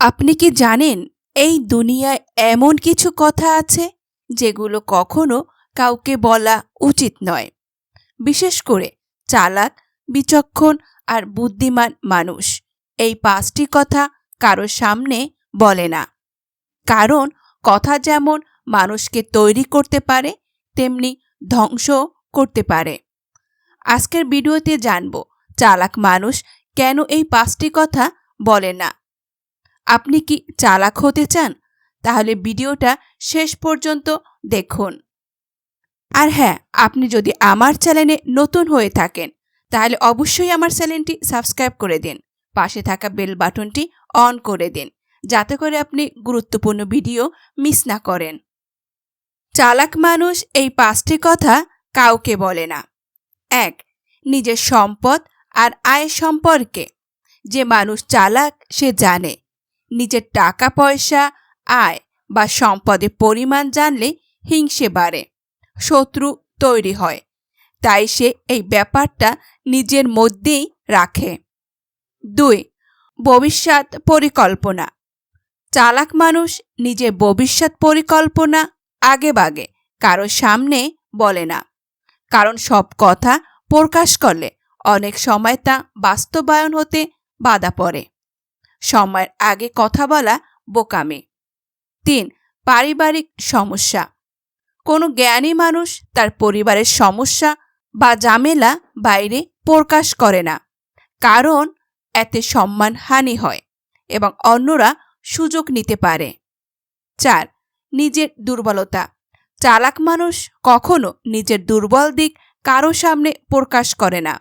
আপনি কি জানেন এই দুনিয়ায় এমন কিছু কথা আছে যেগুলো কখনো কাউকে বলা উচিত নয়? বিশেষ করে চালাক, বিচক্ষণ আর বুদ্ধিমান মানুষ। এই পাঁচটি কথা কারও সামনে বলে না। কারণ কথা যেমন মানুষকে তৈরি করতে পারে, তেমনি ধ্বংস করতে পারে। আজকের ভিডিওতে জানব, চালাক মানুষ কেন এই পাঁচটি কথা বলে না? আপনি কি চালাক হতে চান? তাহলে ভিডিওটা শেষ পর্যন্ত দেখুন। আর হ্যাঁ আপনি যদি আমার চ্যানেলে নতুন হয়ে থাকেন, তাহলে অবশ্যই আমার চ্যানেলটি সাবস্ক্রাইব করে দিন। পাশে থাকা বেল বাটনটি অন করে দিন, যাতে করে আপনি গুরুত্বপূর্ণ ভিডিও মিস না করেন। চালাক মানুষ এই পাঁচটি কথা কাউকে বলে না। এক, নিজের সম্পদ আর আয় সম্পর্কে। যে মানুষ চালাক, সে জানে। নিজের টাকা পয়সা আয় বা সম্পদের পরিমাণ জানলে হিংসে বাড়ে, শত্রু তৈরি হয়। তাই সে এই ব্যাপারটা নিজের মধ্যেই রাখে। দুই, ভবিষ্যৎ পরিকল্পনা। চালাক মানুষ নিজের ভবিষ্যৎ পরিকল্পনা আগে বাগে, কারও সামনে বলে না। কারণ সব কথা প্রকাশ করলে অনেক সময় তা বাস্তবায়ন হতে বাধা পড়ে। সময়ের আগে কথা বলা বোকামি। তিন, পারিবারিক সমস্যা। কোনো জ্ঞানী মানুষ তার পরিবারের সমস্যা বা ঝামেলা বাইরে প্রকাশ করে না। কারণ এতে সম্মানহানি হয় এবং অন্যরা সুযোগ নিতে পারে। চার, নিজের দুর্বলতা। চালাক মানুষ কখনো নিজের দুর্বল দিক কারও সামনে প্রকাশ করে না।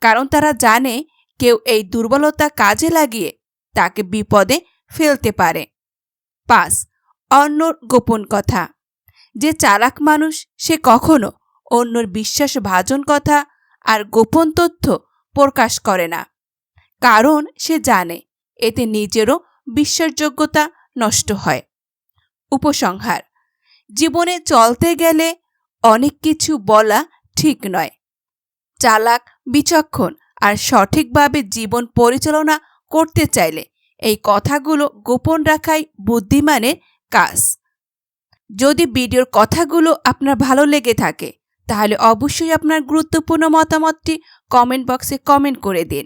কারণ তারা জানে কেউ এই দুর্বলতা কাজে লাগিয়ে তাকে বিপদে ফেলতে পারে। পাঁচ, অন্যর গোপন কথা। যে চালাক মানুষ, সে কখনো অন্যর বিশ্বাস ভাজন কথা আর গোপন তথ্য প্রকাশ করে না। কারণ সে জানে, এতে নিজেরও বিশ্বাসযোগ্যতা নষ্ট হয়। উপসংহার, জীবনে চলতে গেলে অনেক কিছু বলা ঠিক নয়। চালাক, বিচক্ষণ আর সঠিকভাবে জীবন পরিচালনা করতে চাইলে। এই কথাগুলো গোপন রাখাই বুদ্ধিমানের কাজ। যদি ভিডিওর কথাগুলো আপনার ভালো লেগে থাকে, তাহলে অবশ্যই আপনার গুরুত্বপূর্ণ মতামতটি কমেন্ট বক্সে কমেন্ট করে দিন।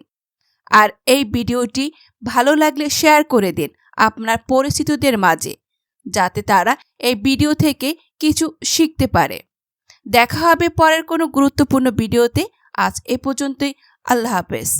আর এই ভিডিওটি ভালো লাগলে শেয়ার করে দিন আপনার পরিচিতদের মাঝে, যাতে তারা এই ভিডিও থেকে কিছু শিখতে পারে। দেখা হবে পরের কোনো গুরুত্বপূর্ণ ভিডিওতে। আজ এ পর্যন্তই। আল্লাহ হাফেজ।